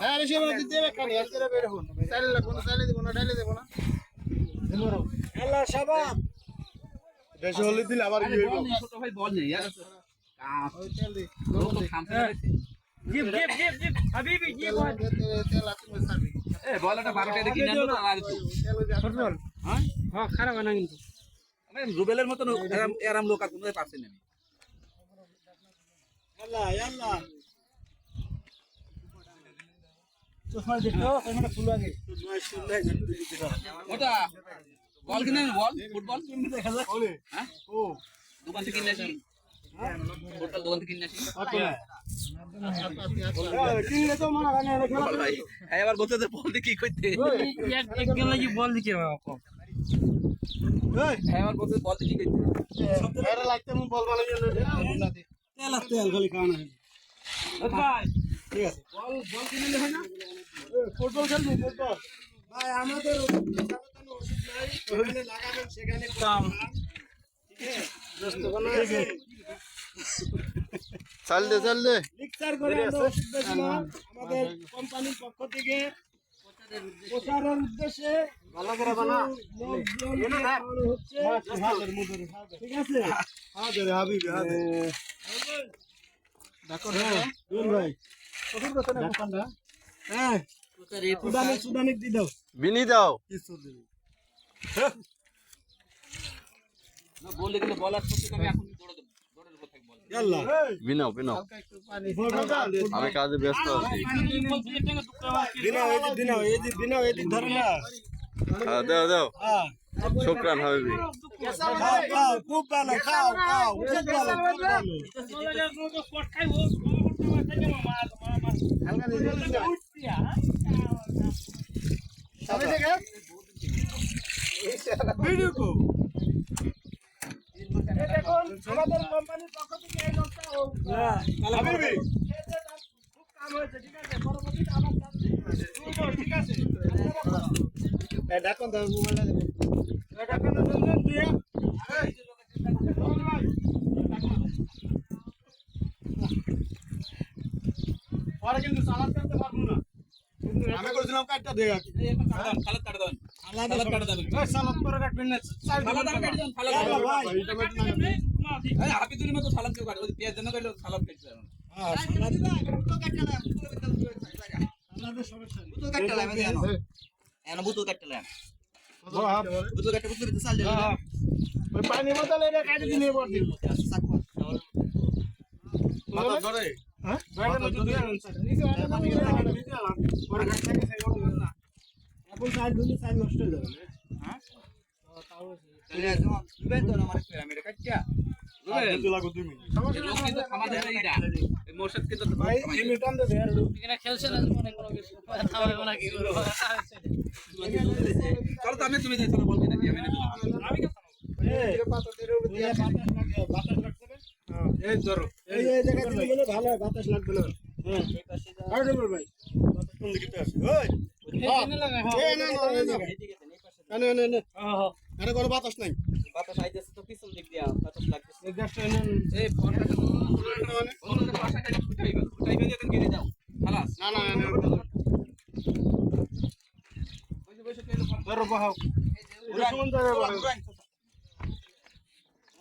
হ্যাঁ বলে দিতে হবে কানি আর করে বের হন। চাইলে লাগবো না চাইলে দিব না ডাইলে দেব না। আল্লাহ শাবাব রেশে হলে দিলে আবার কি হইব? ছোট ভাই বল নেই আর ওই লোক তো থামতে জিপ জিপ জিপ জিপ হাবিবি জিপ তেল আছে মে সাবি এ বল দেখি না তো আর হ্যাঁ? হ্যাঁ খারাপ না কিন্তু। মানে রুবেলের মতন এরাম এরাম লোক আর কোনোদিন পারছি না আমি। আল্লাহ আল্লাহ। চশমা দেখো ক্যামেরা খুলো আগে। ওটা বল কিনে বল ফুটবল? দেখা যাক হ্যাঁ? ও। দোকান থেকে কিনে আসি? ফুটবল দোকান থেকে কিনে আসি? মনে হয় হ্যাঁ এবার বলতে বল দিয়ে কি করতে? এক এক গেল বল হ্যাঁ এবার বলতে বল দিয়ে কি করতে? এরা লাগতে বল বল গেল তেল তেল খালি খাওয়ানো ঠিক আছে। বল বল কিনে হয় না? ফুটবল খেলব ফুটবল? ভাই আমাদের ওষুধ নাই ওখানে লাগাবেন সেখানে কাম চাল দে চাল দে লিকচার করে আমাদের কোম্পানির পক্ষ থেকে প্রচারের উদ্দেশ্যে ভালো করে বানা হচ্ছে। ঠিক আছে? হাজারে হাবিবি হাজারে দেখো দুল ভাই। হ্যাঁ। সুদানি সুদানি দি দাও। বিনি দাও। বল আর করতে আমি এখন দৌড়ে দেবো। দৌড়ে দেবো থাক বল। ইয়াল্লা। বিনাও বিনাও। একটু পানি। ফুটবল আমি কাজে ব্যস্ত আছি। হ্যাঁ, দাও দাও। হ্যাঁ। শুক্রান হাবিবি খাও খাও খুব ভালো খাও খাও খুব ভালো আমাদের কোম্পানির পক্ষ থেকে এই লোকটা খুব কাম ঠিক আছে পরবর্তীতে আবার ঠিক আছে এটা কোন মোবাইলটা দেবো এটা কোন দাও দিয়ে কিন্তু করতে পারব না আমি করেছিলাম কাটটা দেয় খালাদ কাটা দেবেন আলাদা কাটা দেবেন ওই সালাদ করে কাটবেন না চাল সালাদ আর কেটে দেন সালাদ ভাই এই হাবিবুরের মতো সালাদ কেউ কাটে ওই পেঁয়াজ দেন কাটলে সালাদ কেটে দেবেন হ্যাঁ সালাদ সালাদের সমস্যা নেই ওই পানি বোতল পানি না এখন সাইড ধুলে সাইড নষ্ট হয়ে যাবে হ্যাঁ আমি তুমি আমি এই দিয়ে বাতাস বাতাস না? হ্যাঁ এই ধরো এই। এই জায়গা বলে ভালো বাতাস লাগবে না। হ্যাঁ। আর ভাই। বাতাস কোন দিকে আসে ওই এখানে লাগা হ্যাঁ। এই না না এই জায়গা এনে এনে এনে। হ্যাঁ এনে কোনো বাতাস নাই। এই গ্যাসটা এনে। এই ফোনটা তো ফোনটা পাশে কাটে উঠাই গেল উঠাই গেলে তুমি গিরে যাও খালাস। না না এনে বসে বসে খেলে ধরো বাহাও। ওরা সমান জায়গায় বাহাও হ্যাঁ এগুলো কিন্তু বাতাস সমান জায়গায় না ঠিক আছে